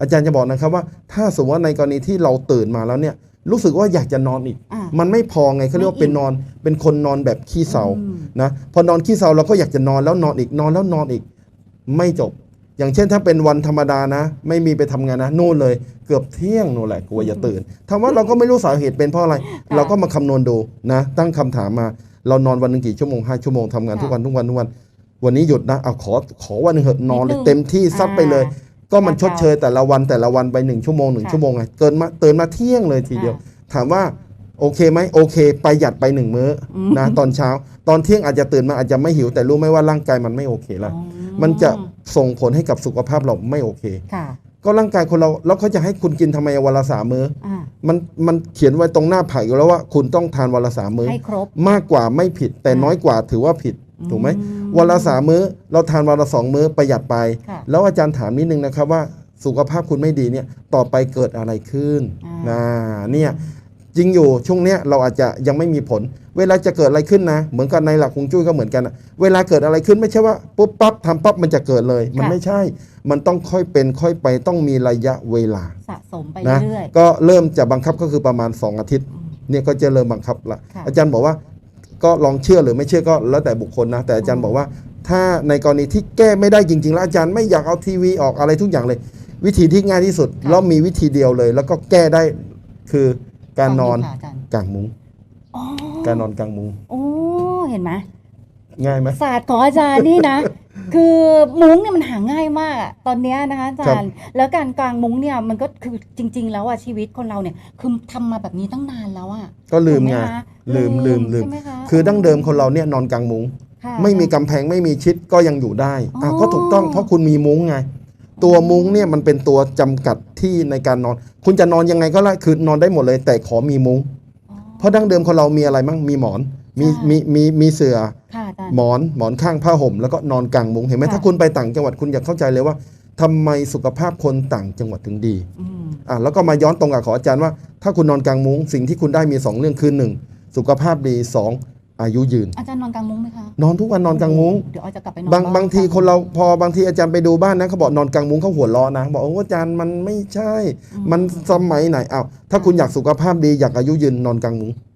อาจารย์จะบอกนะครับว่า ถ้าสมมติว่าในกรณีที่เราตื่นมาแล้วเนี่ยรู้สึกว่าอยากจะนอนอีกอะมันไม่พอไงเขาเรียกว่าเป็นนอนเป็นคนนอนแบบขี้เศร้าอืมนะพอนอนขี้เศร้าเราก็อยากจะนอนแล้วนอนอีกนอนแล้วนอนอีก ไม่จบ อย่างเช่นถ้าเป็นวันธรรมดานะ ไม่มีไปทำงานนะนู่นเลย เกือบเที่ยงนู่นแหละกลัวอย่าตื่นถามว่าเราก็ไม่รู้สาเหตุเป็นเพราะอะไร เราก็มาคำนวณดูนะ ตั้งคำถามมา เรานอนวันหนึ่งกี่ชั่วโมงห้าชั่วโมงทำงานค่ะทุกวันทุกวันทุกวันวันนี้หยุดนะเอาขอขอวันหนึ่งเหอะนอนเลยนิดนึงเต็มที่ซัดไปเลยอ่ ก็มันชดค่ะเชยแต่ละวันแต่ละวันไปหนึ่งชั่วโมงหนึ่งค่ะชั่วโมงไงเกินมาเตือนมาเที่ยงเลยทีเดียว ถามว่าโอเคไหมโอเคประหยัดไปหนึ่งมื้ออมนะตอนเช้า ตอนเที่ยงอาจจะตื่นมาอาจจะไม่หิวแต่รู้ไหมว่าร่างกายมันไม่โอเคแล้วอ๋อมันจะส่งผลให้กับสุขภาพเราไม่โอเคค่ะก็ร่างกายคนเราแล้วเขาจะให้คุณกินทำไมวันละสามมื้ออ่ามันมันเขียนไว้ตรงหน้าไผ่อยู่แล้วว่าคุณต้องทานวันละสามมื้อให้ครบมากกว่าไม่ผิด แต่อ่าน้อยกว่าถือว่าผิดถูกไหมอืม วันละสามมื้อ เราทานวันละสองมื้อประหยัดไปค่ะแล้วอาจารย์ถามนิดนึงนะครับว่าสุขภาพคุณไม่ดีเนี่ยต่อไปเกิดอะไรขึ้นอ่านะเนี่ยจริงอยู่ช่วงเนี้ยเราอาจจะยังไม่มีผล เวลาจะเกิดอะไรขึ้นนะ เหมือนกันในหลักฮวงจุ้ยก็เหมือนกันนะเวลาเกิดอะไรขึ้นไม่ใช่ว่าปุ๊บปั๊บทำปั๊บมันจะเกิดเลย มันค่ะไม่ใช่ มันต้องค่อยเป็นค่อยไปต้องมีระยะเวลาสะสมไปนะเรื่อยก็เริ่มจะบังคับก็คือประมาณ 2 อาทิตย์เนี่ยก็จะเริ่มบังคับละค่ะอาจารย์บอกว่า ก็ลองเชื่อหรือไม่เชื่อก็แล้วแต่บุคคลนะ แต่อาจารย์อืมบอกว่า ถ้าในกรณีที่แก้ไม่ได้จริงๆ แล้วอาจารย์ไม่อยากเอาทีวีออกอะไรทุกอย่างเลย วิธีที่ง่ายที่สุดแล้วมีวิธีเดียวเลย แล้วก็แก้ได้คือๆการนอนฟังยู่ค่ะอาจารย์กลางมุ้งอ๋อการนอนกลางมุ้งโอ้เห็นไหมง่ายไหมศาสตร์ของอาจารย์นี่นะ คือมุ้งเนี่ยมันหาง่ายมากอะตอนเนี้ยนะคะอาจารย์ แล้วการกางมุ้งเนี่ยมันก็คือจริง ๆ แล้วอะชีวิตคนเราเนี่ยคือทำมาแบบนี้ตั้งนานแล้วอะก็ลืมไงถูกหคะ ลืมลืมลืม ใช่ไหคะคือดั้งเดิมคนเราเนี่ยนอนกลางมุ้ง ค่ะ ไม่มีกำแพงไม่มีชิดก็ยังอยู่ได้อ๋ออะก็ถูกต้องเพราะคุณมีมุ้งไง ตัวมุ้งเนี่ยมันเป็นตัวจำกัดที่ในการนอน คุณจะนอนยังไงก็ได้คือนอนได้หมดเลย แต่ขอมีมุ้งอ๋อเพราะดั้งเดิมคนเรามีอะไรมั่งมีหมอน มีใช่มีมีมีเสื่อค่ะอาจารย์ หมอนหมอนข้างผ้าห่มแล้วก็นอนกลางมุ้งเห็นไหมค่ะ ถ้าคุณไปต่างจังหวัดคุณอยากเข้าใจเลยว่าทำไมสุขภาพคนต่างจังหวัดถึงดีอืมอะแล้วก็มาย้อนตรงกับขออาจารย์ว่า ถ้าคุณนอนกลางมุ้งสิ่งที่คุณได้มีสองเรื่องคือหนึ่ง สุขภาพดีสองอายุยืน อาจารย์นอนกลางมุ้งไหมคะนอนทุกวันนอนกลางมุ้ง เดี๋ยวเอาจะกลับไปนอนบางนบางทีคนเราพอบางทีอาจารย์ไปดูบ้านนะเขาบอกนอนกลางมุ้งเขาหัวล้อนะบอกโอ้อาจารย์มันไม่ใช่ มันสมัยไหนอ้าวถ้าคุณอยากสุขภาพดีอยากอายุยืนนอนกลางมุ้งอ